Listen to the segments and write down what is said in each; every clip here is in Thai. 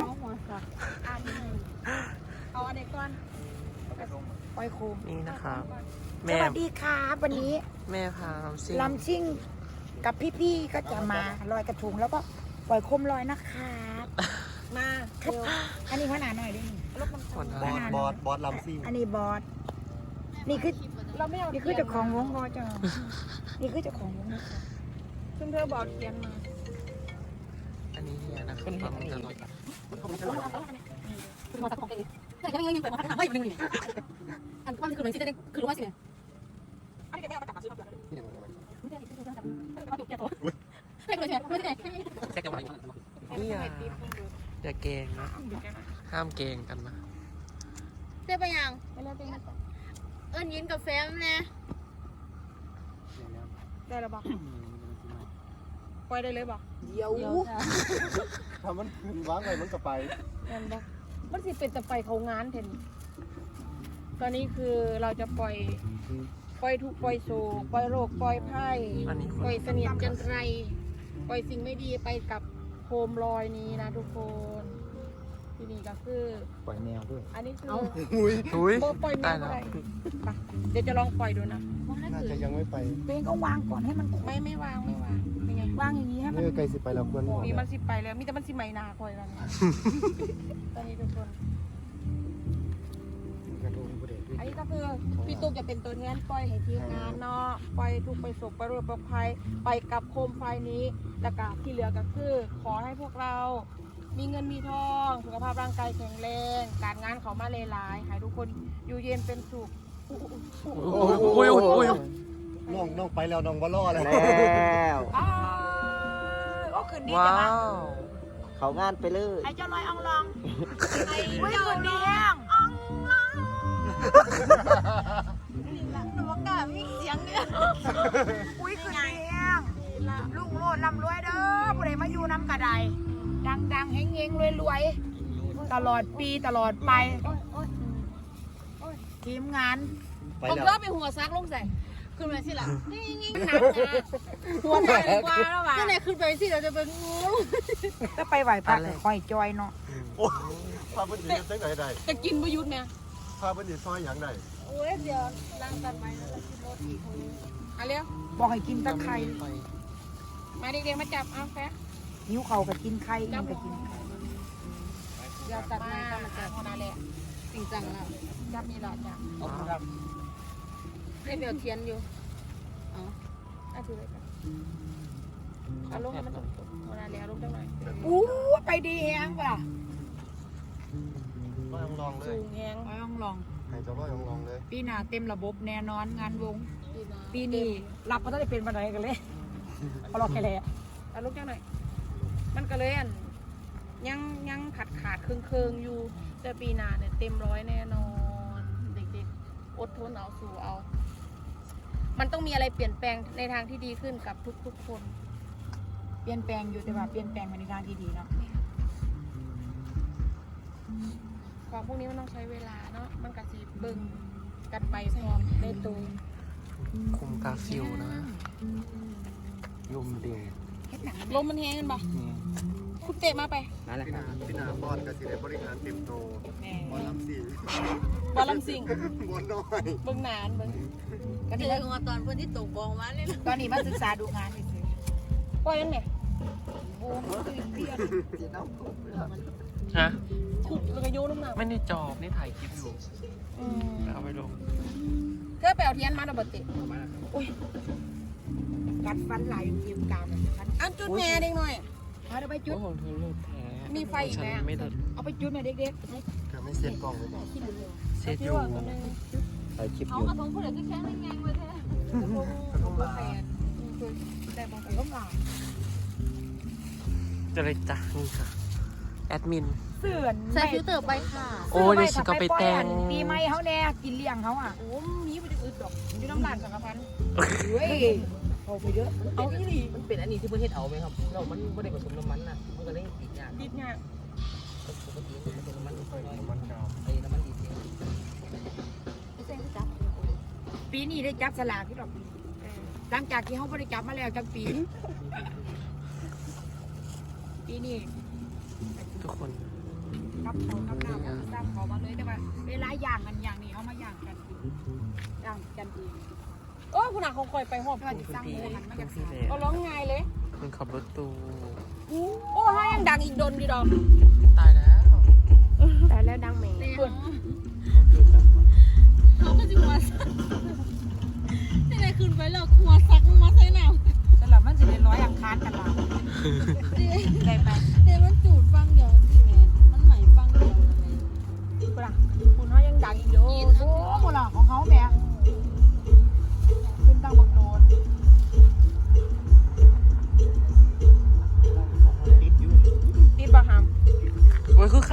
เอาหัวสักอันหนึ่งเอาอันไหนก่อนปล่อยโคมนี่นะครับ สแม่วัสดีครับวันนี้แม่พาลำซิ่งลำซิ่งกับพี่ๆก็จะมาลอยกระทงแล้วก็ปล่อยโคมลอยนะครับมาครับอันนี้ขนาดหน่อยดิก่อนบนะอสบอสบอสลำซิ่งอันนี้บอสนี่คือเราไม่เอานี่คือเจ้าของวงบอสจ้านี่คือเจ้าของวงนะคะ เพื่อนเพื่อบอกเทียนมาอันนี้เนี่ยนะครับกำลังจะลอยคือมาจากของเองแต่ยังยังยังเปิดมาทำให้ยังอยู่อันว่าคือเหมือนที่ได้คือรู้ว่าสิเนี่ยอันนี้แกไม่เอามาจับมาซื้อมาไม่ได้ไม่ได้มาถูกแกตัวไม่ได้ไม่ได้แจ็คจะไหวนี่อย่าอย่าเกงนะห้ามเกงกันนะได้ไปยังไปแล้วไปเอิญยินกับแฟมนะได้แล้วบอกปล่ อยได้เลยบอกเดี๋ยวถ้ามันขึ้นวางไว้มันก็ไปเห็นปะมันสิเป็นแต่ไปเขางานเห็นตอนนี้คือเราจะปล่อยปล่อยทุกปล่อยโศกปล่อยโรคปล่อยไพ่อันนี้คปนล่อยเสนียดจันไรปล่อยสิ่งไม่ดีไปกับโคมลอยนี้นะทุกคนที่นี่ก็คือ ปล่อยแมวด้วย อันนี้คืออุ้ยอุ้ยโบปล่อยแมตายวแล้อะวไรไปเดี๋ยวจะลองปล่อยดูนะน่าจะยังไม่ไปตัวเองก็วางก่อนให้มัน ไม่ไม่วางไม่วางเป็นไง วางอย่างนี้ให้เอมันอไกลสิไปแล้วควรหมดมีมันสิไปแล้วมีแต่มันสิไม่นาคอยแล้วเนี่ย ตอนนี้ทุกคน กระทงประเด็นด้วยอันนี้ก็คือพี่ตุ๊กจะเป็นตัวแทนปล่อยให้ทีมงานเนาะปล่อยทุกไปสุขไปรวดปลอดภัยไปกับโคมไฟนี้แล้วก็ที่เหลือก็คือ ขอให้พวกเรามีเงินมีทองสุขภาพร่างกายแข็งแรง การงานเขามาเลหลายให้ทุกคนอยู่เย็นเป็นสุขอุ้ยอุ้ยอุ้ยน้องน้องไปแล้วน้องบ่รอแล้ว แล้ว อ้าวโอ้ คืนดีว้าจะมาวเขางานไปเลยไอ้เจ้าลอยอองลองไอ้เจ้าเลี้ยงอองลองหนูบอกกล้ามีเสียงเนี่ยอุ้ยคืนดีแห้งลุงโลดลำรวยเด้อผู้ใดมาอยู่น้ำกระไดดังดังๆเฮงเฮงรวยรวยๆตลอดปีตลอดไปทีมงาน ไปผมแล้วก็ไปหัวซักลงใส่ ขึ้นมาสิล่ะนี่นี่หนักนะ หัวใจกว่าแล้วว่ะก็เลยขึ้นไปสิเราจะเป็นงูก็ไปไหวพระก็คอยจอยเนาะโอ้พาเพิ่นสิเฮ็ดจังไดได้จะกินประยุทธ์ไหมพาเพิ่นสิซอยหยังได้โอ้ยเดี๋ยวล้างตันไว้แล้วก็กินโรตีคนนึงอะเร็วบอกให้กินตะไคร้มาเด็กๆมาจับเอาแฟะหิวเขาก็กินไข่อินก็กินไข่เดี๋ยวตัดไม้ก็มาจับคนนั้นแหละจริงจังแล้วจับนี่หลอดจ้ะเดี๋ยวเทียนอยู่เอาเอาถือไว้ก่อน เอาลงให้มันตกๆคนนั้นแล้วลงจังหน่อยอู้ไปดีแฮงว่ะร้อยองลองเลสูยงแหงลองลองให้เจ้าร้อยองลองเลยปีหน้าเต็มระบบแน่นอนงานวง ปีหน้าปีนี้รับก็ต้องได้เป็นวันไหนกันเลยพอเราแค่แหละเอาลูกจังหน่อย มันก็เลยอันยังยังขาดขาดเคืองเคืองๆอยู่ แต่ปีหน้าเนี่ยเต็มร้อยแน่นอน เด็กๆ อดทนเอาสู่เอา มันต้องมีอะไรเปลี่ยนแปลงในทางที่ดีขึ้นกับทุกๆคนเปลี่ยนแปลงอยู่แต่ว่าเปลี่ยนแปลงไปในทางที่ดีเนาะของพวกนี้มันต้องใช้เวลาเนาะมันกะสีเบิ่งกันไปพร้อมในตัวคุมกาฟิวนะยมเดชเฮ็ดหนังลมมันแห้งกันปะ คุณเตะมาไปนั่นแหละพี่คนารับพี่นาบอสก็สิได้บริหารเต็มโตแม่บอสลำซิ่งบอลลำสิงบอสน้อยเบิ่งหนานเบิ่งก็นี่มาตอนเพื่อนที่ตกบองมาเลยตอนนี้มาศึกษาดูงานเฉยปล่อยมันเนี่ยๆบูมคือเตี้ยฮะขุดแล้วก็โยนลงน้ำไม่ได้จอบนี่ถ่ายคลิปอยู่อืมเอาไปลงเธอไปเอาเทียนมาดับเบิลติกัดฟันไหลเทียมกามฟันอันจุดแม่เด็กหน่อยเอาเดี๋ยวไปจุด โอ้โหเธอเลิศแท้มีไฟอีกไหมฉันไม่ได้เอาไปจุดหน่อยเด็กก็ไม่เซ็ตกล้องเลยบอกเซตอยู่ถ่ายคลิปอเขายู่กระทงผู้เหลือที่แข็งแรงเลยแท้กระทงลาแต่บางๆก็มาจะเลยจ้ะนี่ค่ะ แอดมิน เสื่อนใส่ฟิลเตอร์ไปค่ะโอ้เดี๋ยวฉันก็ไปแต่ง ปีใหม่เขาแน่กินเลี้ยงเขาอะ โอ้มีไปได้อึดดอกอยู่น้ำลายสังกพันเฮ้ย เอาไปเยอะเอาอีหลีมันเป็นอันนี้ที่เพื่อนเฮ็ดเอาไหมครับเรามันไม่ได้ผสมน้ำมันนะมันก็เลยติดยากดิดเนี่ยปกติมันผสมน้ำมันใส่น้ำมันกาวไอ้น้ำมันดีเซลปีนี้ได้จับสลากที่ดอกหลังจากที่เขาไม่ได้จับมาแล้วจังปี ปีนี้ทุกคนกับเขากับน้ำกับซ้ำเขามาเลยแต่ว่าเวลาย่างกันอย่างนี้เขามาย่างกันย่างกันเอง โอ้คุณอาเขาคอยไปหอบก็จะสร้างโมหันมาจากพี่สายแหลก็ร้องไงเลยคนขับรถตู้โอ้ให้ยังดังอีกโดนดีดอกตายแล้วแต่แล้วดังแม่เขาก็จะหัวซักที่ไหนขึ้นไปแล้วหัวซักมาใส่หนาวแต่ละมันจะเป็นร้อยอังคารกันละได้ไปเดี๋ยวมันจูดฟังเดียวสิแม่มันใหม่ฟังเดียวเลยคุณอาคุณเขายังดังอีกโดโอ้โหหลังของเขาแม่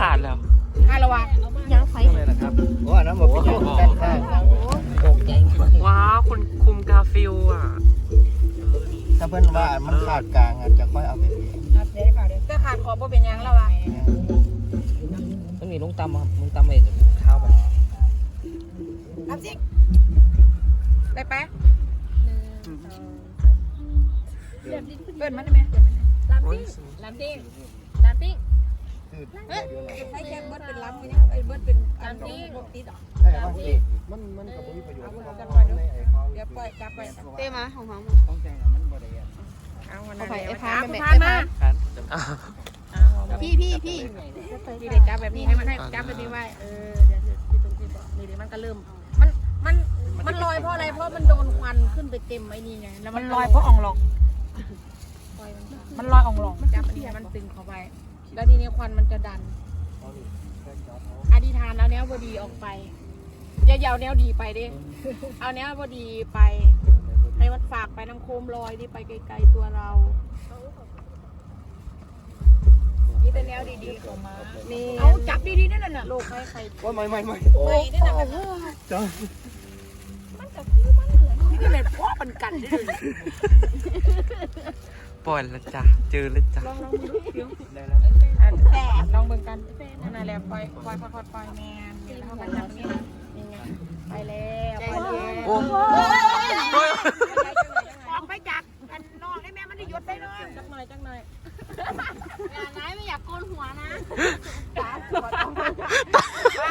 ขาดแล้วฮาละวะยังไฟทำไมล่ะครับโอ้อันนั้นบอกเป็นอย่างด้านข้างโอ่งใจว้าวคุณคุมกาฟิลอะถ้าเพื่อนว่ามันขาดกลางอาจจะค่อยเอาไปเองครับได้เปล่าเด้อจะขาดขอบบ่เป็นหยังแล้ววะต้องมีลุงตำครับลุงตำไปข้าวไปครับสิได้ไปเปิดมันได้ไหมลำโอ้ยติ้งลำติ้งลำติ้ง คือให้แค่เบิร์ดเป็นล้ำไปเนี่ยไอ้เบิร์ดเป็นอันที่บติดอะเอ้ยว่าสิมันมันก็บ่มีประโยชน์นะครับในไอ้เขาเดี๋ยวปล่อยกลับไปเต้มาของเขาต้องใจนะมันบ่ได้อะเอาวันเอานั้นไปไอ้พาพาไปพาแม่มาครับอ้าวพี่พี่พี่ดีเด็กจับแบบนี้ให้มันให้จับแบบนี้ไว้เออเดี๋ยวที่ตรงที่บอกนี่เดี๋ยวมันก็เริ่มมันมันมันลอยเพราะอะไรเพราะมันโดนควันขึ้นไปเต็มไอ้นี่ไงแล้วมันลอยเพราะอ่องหลอกมันลอยอ่องหลอกจับอันนี้ให้มันตึงเข้าไป แล้วทีนี้ควันมันจะดันอธิษฐานแล้วแนวบดีออกไปอย่าอย่าเอาแนวดีไปดิเอาแนวบดีไปให้มันฝากไปน้ำโคมลอยดิไปไกลๆตัวเรานี่แต่แนวดีๆของมานี่เอาจับดีๆนั่นน่ะโลกให้ใครว่าไม่ไม่ไม่ไม่ได้นะแบบจ้านี่เป็นพ่อปันกันด้วย ปล่อยแล้วจ้ะเจอแล้วจ้ะลองลองดูเดี๋ยวได้แล้วอะแฝดลองเบิ่งกันนั่นแหละปล่อยปล่อยปล่อยปล่อยปล่อยแมนนี่แล้วก็จับนี่นะนี่ไงไปแล้วไปแล้วโอ้ออกไปจากอันนอกได้แม่มันได้ยศได้เลยจักหน่อยจักหน่อยอย่าไหนไม่อยากโกนหัวนะไป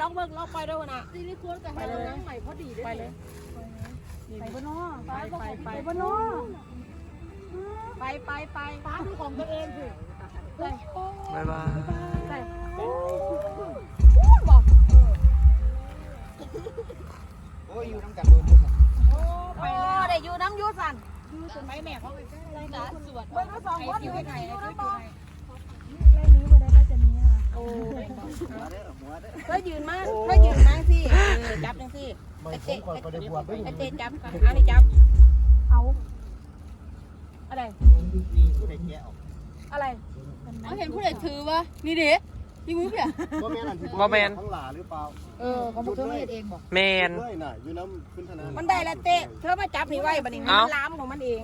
ลองเบิ่งลองปล่อยด้วยนะซิลิโคนกับเรานั่งใหม่พอดีด้วยไปเลยไปบนนอกไปไปไปไปบนนอก ไปไปไปตามของตัวเองสิบ๊ายบายโอ้ยอยู่น้ำกันโดนทุกคนไปแล้วได้อยู่น้ำยูสันไปแม่เขาไปใกล้อะไรสาสวดเบิ้งทั้งสองคนอยู่ไหนอยู่น้ำบอลโอ้หัวเด้อหัวเด้อก็ยืนมาก็ยืนมาสิเออจับจังสิไม่ผมก่อนก็ได้บวชด้วยไอเจจับกันอันนี้จับเอา อะไร มีผู้ใดแกะออกอะไรเอาเห็นผู้ใดถือวะนี่เด็นี่มือเปียบ่แม่นอันที่บ่แม่น ทั้งหลาหรือเปล่าเออของพวกเธอไม่เองบอกแมนด้วยน่ะอยู่น้ำขึ้นธนามันได้แล้วเตะ เธอมาจับนี่ไว้บัดนี้มัเอ้า นล้ามของมันเอง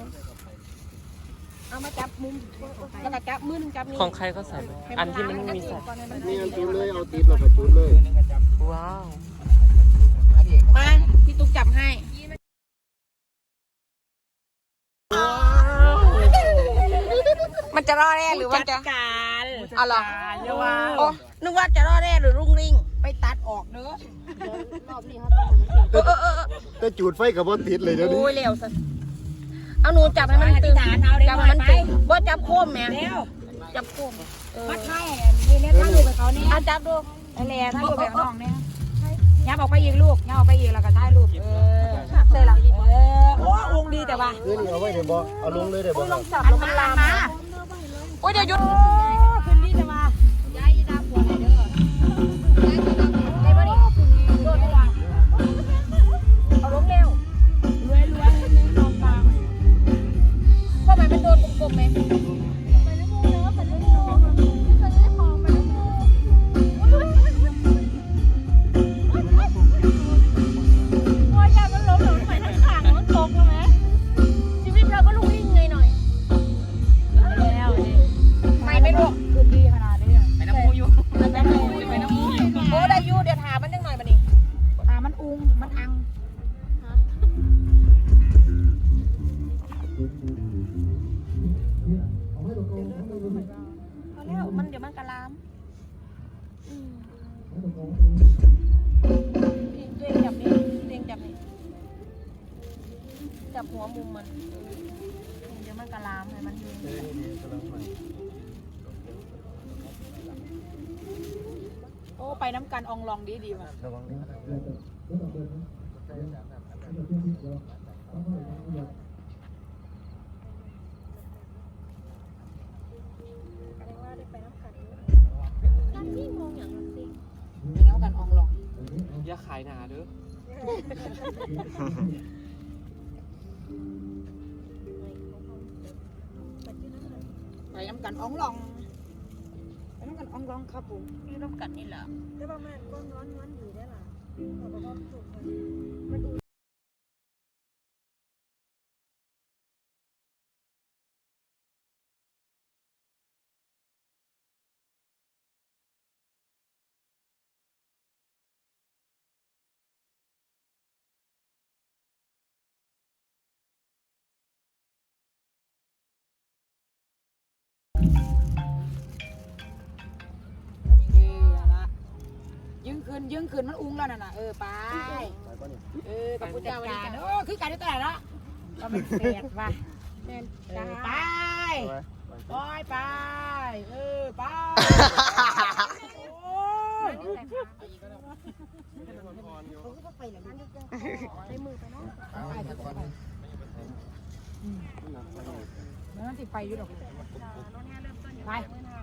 เอามาจับมุมแล้วก็จับมือหนึงจับนี่ของใครก็ใส่ไปอันที่มันมีใส่ก่อนให้มันนี่อันจุดเลยเอาติดแล้วก็จุดเลยว้าวอันนี้มาพี่ตุ๊กจับให้ มันจะรอดแน่หรือมันจะ การเอาเหรอเรียกว่าโอ้นึกว่าจะรอดแน่หรือรุ่งริ่ง ไปตัดออกเด้อรอบนี้เขาต้องให้มันเออเออเออแต่จุดไฟกับบ่ติดเลยเดี๋ยวนี้โอ้ยเร็วสิเอาหนูจับให้มันตึงจับให้มันตึงบ่จับโค้มแม่แล้วจับโค้มเออมัดไข่นี่เนี่ยถ้าลูกไปเขาเนี่ยเอาจับดูนั่นแหละถ้าลูกแบบน้องเนี่ยยับออกไปอีกลูกยับออกไปอีกแล้วก็ถ่ายรูปเออใส่หลังเออโอ้องค์ดีแต่ว่าคือนี่เอาไว้เดี๋ยวบ่เอาลงเลยเดี๋ยวบ่ครับจับอันแล้วมันมาลามมา โอ้ยเดี๋ยวหยุด นั่นนี่งงอย่างนั้นสิไปน้ำกันอองลองอย่าขายหนาเด้อไปน้ำกันอองลองไปน้ำกันอองลองครับผมนี่น้ำกัดนี่แหละแต่ว่ามันก้นร้อนร้อนอยู่ได้ล่ะเขาบอกว่าถูกคน คืนยึงคืนมันอุ้งแล้วน่ะนะเออไปไปป่ะนี่เออกับผู้จัดการโอ้คือการที่แต่ละก็เป็นเศษว่ะแม่นเอจ้าอไปไปไปไปเออไปโอ้ยในมือไปเนาะไปเถอะไปแล้วนั่นติไปอยู่ดอกรถแห่เริ่มต้นอยู่ไปที่มื่นหา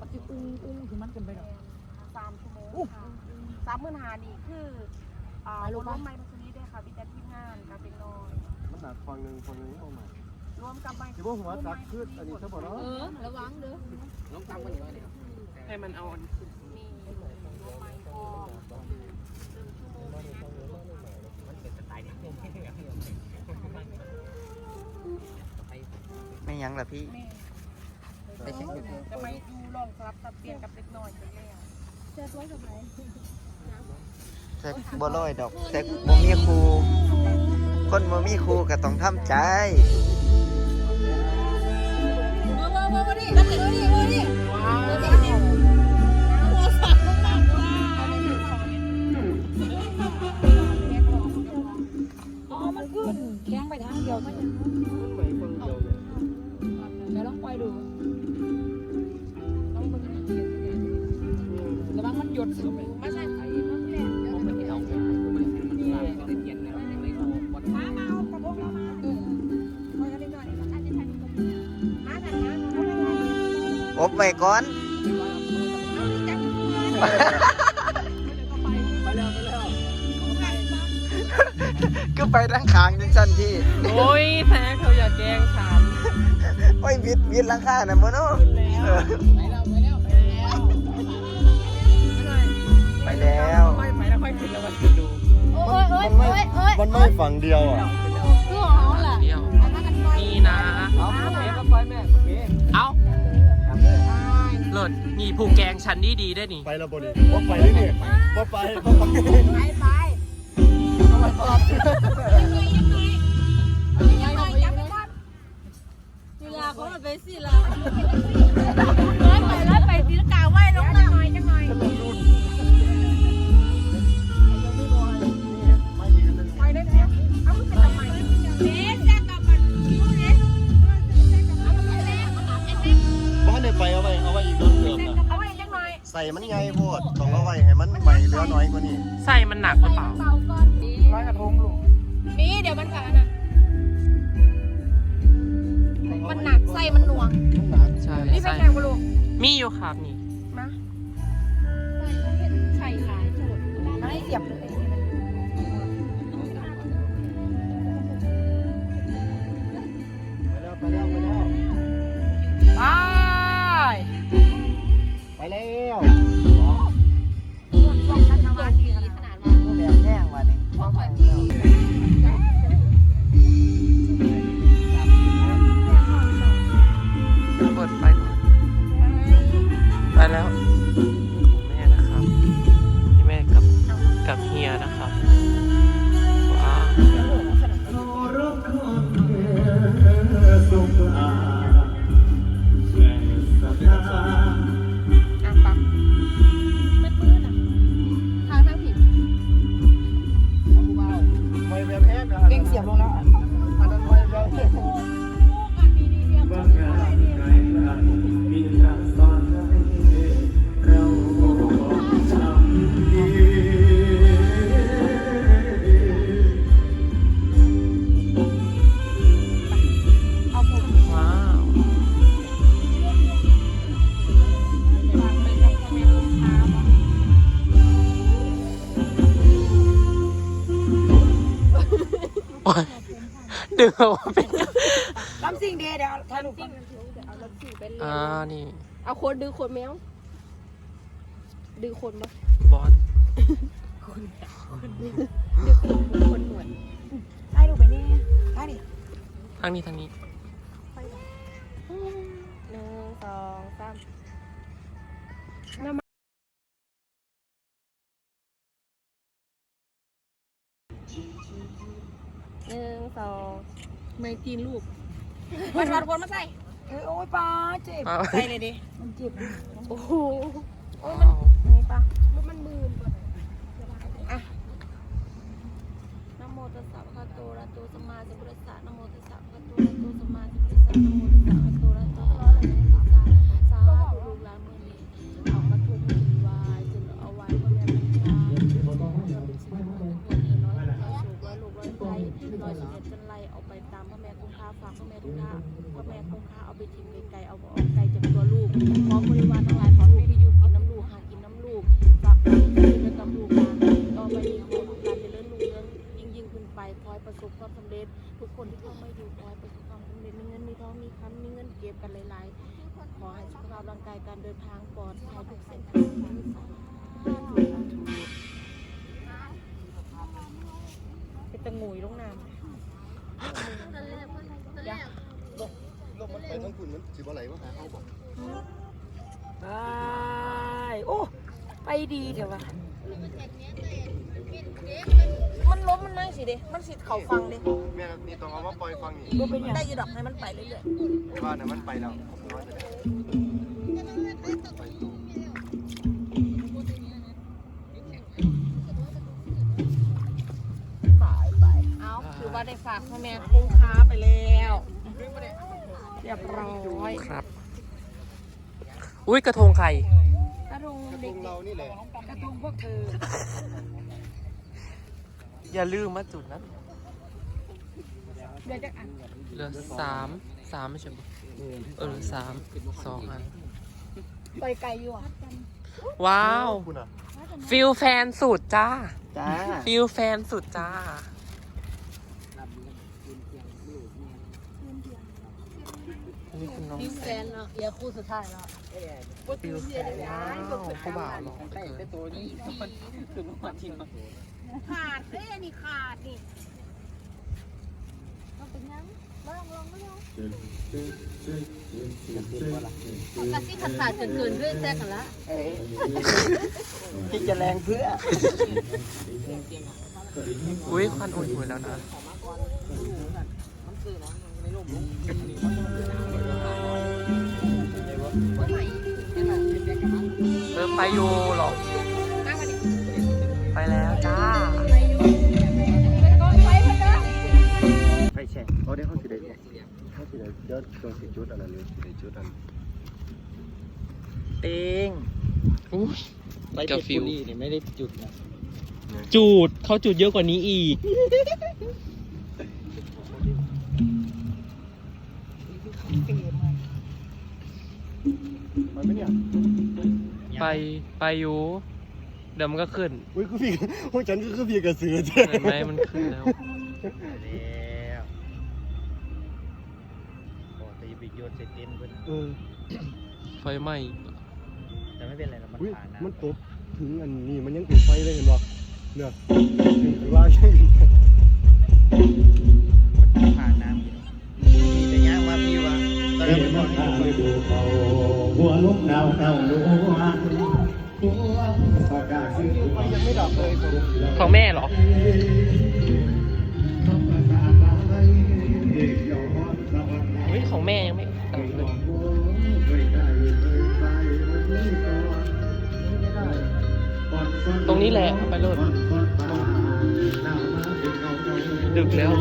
มันจะอุ้งอุ้งถึงมันกันไปดอก สามชั่วโมงค่ะสามหมื่นหานี่คืออ่าไปลูรกวไปมไม้พัสนีด้วยค่ะพี่แต่ทีมงานกับเป็นน้อยมันหนักฟังหนึ่งฟังหนึ่งเข้ามารวมกับไม้ที่ว่าหัวจักขึ้นอันนี้เขาบอกเนาะเออระวังเด้อน้องตังมันอยู่ไหนครับให้มันเอาอันมีรวมไม้พอหนึ่งชั่วโมงนะมันเป็นสไตล์เด็กไม่ยังล่ะพี่แม่จะไม่ดูลองสลับสับเปลี่ยนกับเล็กน้อยเป็นแล้ว เจอตัวกับไหนแซกบ่ร้อยดอกแซกบ่มีครูคนบ่มีครูก็ต้องทำใจมามามามาดิมาดิมาดิมาดิว้าวโอ้สั่งมากว่าอ๋อมันขึ้นแข้งไปทางเดียวมันยัง ว้ก่อน ก็ไปทั้งขางจังซั่นที่ โอ้ยแท้เขาอย่าแกล้งฉันโอ้ยวิดวิดหลังคาน่ะบ่เนาะเออไปแล้วไปแล้วไปแล้วไปแล้วค่อยไปแล้วค่อยขึ้นแล้วมันขึ้นดู โอ้ยโอ้ยมันโอ้ไม่ยโอ้ย มันไม่ฝั่งเดียวอะ เลิศนี่ผูกแกงฉันดีดีๆได้วยนี่ ไปแล้วบนี่ว่าไปเลยเนี่ยว่าไปว่าไปไปไปเวลาเขาไปสิล่ะร้อยไปร้อยไปตีลกาไหว้ลงน้ำน้อยจังหน่อย ใส่มันไงโพดต้องเอาไว้ให้มันใหม่เหลือน้อยกว่านี้ใส่มันหนักหรือเปล่า เบาก่อนดีร้อยกระทงลูกนี่เดี๋ยวมันขาดนะมันหนักไส้มันหน่วงใช่นี่ไปใส่แข่งบอลูมีอยู่ครับนี่ มาไข่ขายสูตรไม่เสียบเลย ไปแล้วช่วงชัชวานดีขนาดนั้นแบบแห้งว่านี่ ดึงออกมาเป็นลำซิ่งเดย์เดี๋ยวถ่ายรูปก่อนเอารถสี่เป็นอ่านี่ เอาคนดึงคนแมวดึงคนมาบอสดึงคนคนหนวดถ่ายรูปไปนี่ถ่ายดิทางนี้ทางนี้ หนึ่งสองสาม หนึ่งสองไม่กินลูกวันวันคนมาใส่เออโอ้ยป้าเจ็บอ้าวใส่เลยดิมันเจ็บดิโอ้โหอ้าวอันนี้ปะรถมันมืนอะนะโมตัสสะภะคะวะโตอะระหะโตสัมมาสัมพุทธัสสะนะโมตัสสะภะคะวะโตอะระหะโตสัมมาสัมพุทธัสสะนะโมตัสสะ ดีเดี๋ยววะมันล้มมันนั่งสิเด้มันสิเขาฟังเด้แม่นี่ต้องเอามาปล่อยฟังนี่บ่เป็นหยังได้อยูดอกให้มันไปเรื่อยเพราะว่าเนี่ยมันไปแล้วน้อยจะได้ไปตู้ๆเอาคือว่าได้ฝากพ่อแม่คุ้งค้าไปแล้วเรียบร้อย ครับ อุ้ยกระทงไข่กระท งกระเด็ทกงเรานี่แหละกระทงพวกเธอ อย่าลืมมาจุดนั้นเดี๋ยวจะอ่านเหลือสามสามไม่ใช่ปะเออเหลือสามสองอันไปไกลอยู่อะว้าว คุณอะฟิลแฟนสุดจ้าจ้า ฟิลแฟนสุดจ้า นี่คือน้องแฟนเนาะเอียคู่สุดท้ายแล้วฟิลแฟนว้าวเขาบ่าวหรอเกินตัวนี้มันถึงมาจริงขาดเอ้ยนี่ขาดนี่กระซิบขาดเกินเพื่อแซกกันละที่จะแรงเพื่ออุ้ยควันอุ่นๆแล้วนะเออ ไปอยู่หรอก ไปแล้วจ้าไฟแช่เขาได้เข้าสิได้เข้าสิได้เดี๋ยวตรงสิจุดอันนั้นเลยสิได้จุดอันเต็งอุ้ยไปกับเพชรฟิวบุรีเนี่ยไม่ได้จุดนะจูดเขาจุดเยอะกว่านี้อีกไปไหมเนี่ย ไปไปอยู่เดี๋ยวมันก็ขึ้นอุ้ยคือพี่พวกฉันก็คือพี่กระสือเจ้เห็นไหมมันขึ้นแล้วแล้วปกติไปโยนเสร็จเต็มเพิ่นเออไฟไหม้แต่ไม่เป็นไรหรอกมันอุ้ยผ่านนะมันตบถึงอันนี้มันยังติดไฟเลยเห็นป่ะเนี่ยถือว่าใช่มันผ่านน้ำอยู่มีแต่ย่างมาพี่ว่าตอนนั้นมันก่อนหัวลูกดาวเต่าลูกหัวป ไม่ดับเลยของแม่เหรออุ้ยของแม่ยังไม่ตัดเลยตรงนี้แหละไปเลยดึกแล้ว